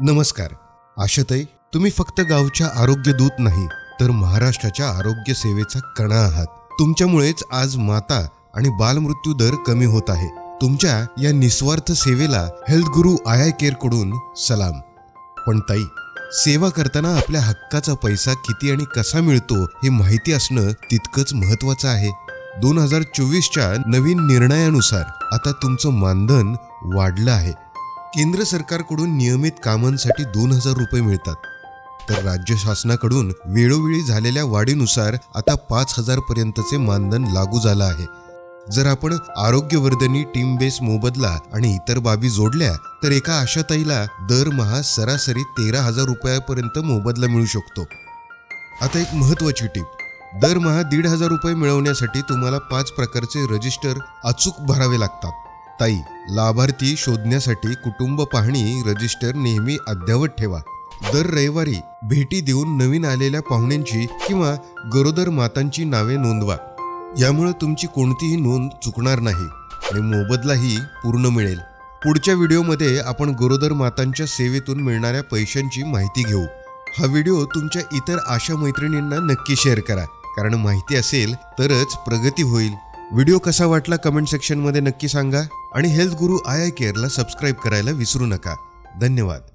नमस्कार. आशाताई तुम्ही फक्त गावच्या आरोग्य दूत नाही तर महाराष्ट्राच्या आरोग्य सेवेचा कणा आहात. तुमच्यामुळेच आज माता आणि बालमृत्यू दर कमी होत आहे. तुमच्या या निस्वार्थ सेवेला हेल्थ गुरु आय आय केअरकडून सलाम. पण ताई सेवा करताना आपल्या हक्काचा पैसा किती आणि कसा मिळतो हे माहिती असणं तितकंच महत्वाचं आहे. दोन हजार चोवीसच्या नवीन निर्णयानुसार आता तुमचं मानधन वाढलं आहे. केंद्र सरकारकडून नियमित कामांसाठी दोन हजार रुपये मिळतात. तर राज्य शासनाकडून वेळोवेळी झालेल्या वाढीनुसार आता पाच हजार पर्यंतचे मानधन लागू झालं आहे. जर आपण आरोग्यवर्धनी टीम बेस मोबदला आणि इतर बाबी जोडल्या तर एका आशाताईला दरमहा सरासरी तेरा हजार रुपयापर्यंत मोबदला मिळू शकतो. आता एक महत्वाची टीप. दरमहा दीड हजार रुपये मिळवण्यासाठी तुम्हाला पाच प्रकारचे रजिस्टर अचूक भरावे लागतात. ताई लाभार्थी शोधण्यासाठी कुटुंब पाहणी रजिस्टर नेहमी अद्यावत ठेवा. दर रविवारी भेटी देऊन नवीन आलेल्या पाहुण्यांची किंवा गरोदर मातांची नावे नोंदवा. यामुळे तुमची कोणतीही नोंद चुकणार नाही आणि मोबदलाही पूर्ण मिळेल. पुढच्या व्हिडिओमध्ये आपण गरोदर मातांच्या सेवेतून मिळणाऱ्या पैशांची माहिती घेऊ. हा व्हिडिओ तुमच्या इतर आशा मैत्रिणींना नक्की शेअर करा. कारण माहिती असेल तरच प्रगती होईल. व्हिडिओ कसा वाटला कमेंट सेक्शनमध्ये नक्की सांगा. आणि health Guru I I केअरला subscribe करायला विसरू नका. धन्यवाद.